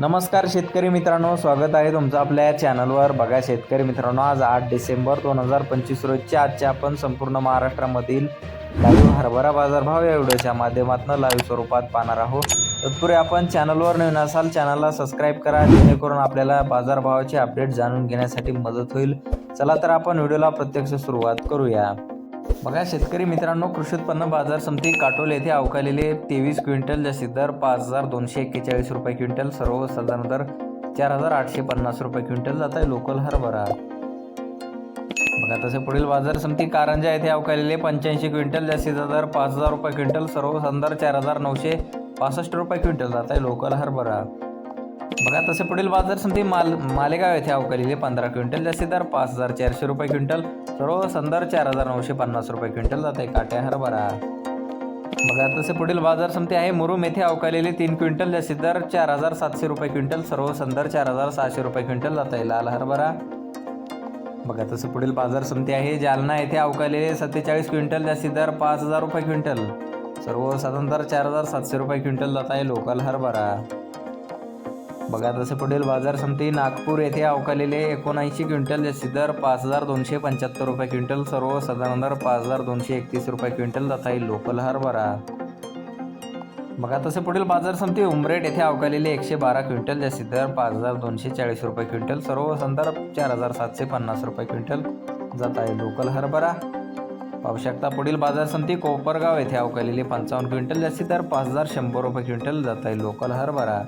नमस्कार शेतकरी मित्रांनो स्वागत आहे तुमचं आपल्या या चॅनलवर. बघा शेतकरी मित्रांनो आज आठ डिसेंबर दोन हजार पंचवीस रोजच्या आजच्या आपण संपूर्ण महाराष्ट्रामधील लाईव्ह हरभरा बाजारभाव या व्हिडिओच्या माध्यमातून लाईव्ह स्वरूपात पाहणार आहोत. तत्पूर्वी आपण चॅनलवर नवीन असाल चॅनलला सबस्क्राईब करा जेणेकरून आपल्याला बाजारभावाचे अपडेट जाणून घेण्यासाठी मदत होईल. चला तर आपण व्हिडिओला प्रत्यक्ष सुरुवात करूया. बघा शेतकरी मित्रांनो कृषी उत्पन्न बाजार समिती काटोल येथे अवकालेले तेवीस क्विंटल जास्तीत दर पाच हजार दोनशे एक्केचाळीस रुपये क्विंटल सर्वसाधारण दर चार हजार आठशे पन्नास रुपये क्विंटल जात आहे लोकल हरभरा. बघा तसे पुढील बाजार समिती कारंजा येथे अवकालेले पंच्याऐंशी क्विंटल जास्तीचा दर पाच हजार रुपये क्विंटल सर्वसाधारण दर चार हजार नऊशे पासष्ट रुपये क्विंटल जात आहे लोकल हरभरा. बघा तसे पुढील बाजार समिती माल मालेगाव येथे अवकालेले पंधरा क्विंटल जास्तीत दर पाच हजार चारशे रुपये क्विंटल. सर्व संदर चार हजार नऊशे पन्नास रुपये क्विंटल जाते. आहे काट्या हरभरा. बघा तसे पुढील बाजार समिती आहे. मुरुम येथे अवकालेले तीन क्विंटल जास्तीत दर चार हजार सातशे रुपये क्विंटल. सर्व संदर चार हजार सहाशे रुपये क्विंटल जात. आहे लाल हरभरा. बघा तसं पुढील बाजार समिती आहे. जालना येथे अवकालेले सत्तेचाळीस क्विंटल जास्तीत दर पाच हजार रुपये क्विंटल. सर्व साधारण चार हजार सातशे रुपये क्विंटल जात आहे. लोकल हरभरा. बघा तसे पुढील बाजार समिती नागपूर येथे अवकालेले एकोणऐंशी क्विंटल जास्तीत दर पाच हजार दोनशे पंच्याहत्तर रुपये क्विंटल सर्व साधारण दर पाच हजार दोनशे एकतीस रुपये क्विंटल जाता येईल लोकल हरभरा. बघा तसे पुढील बाजार समिती उमरेट येथे अवकालेले एकशे बारा क्विंटल जास्तीत दर पाच हजार दोनशे चाळीस रुपये क्विंटल सर्व संदर्भ चार हजार सातशे पन्नास रुपये क्विंटल जात आहे लोकल हरभरा. पाहू शकता पुढील बाजार समिती कोपरगाव येथे अवकालेले पंचावन्न क्विंटल जास्तीत दर पाच हजार शंभर रुपये क्विंटल जात आहे लोकल हरभरा.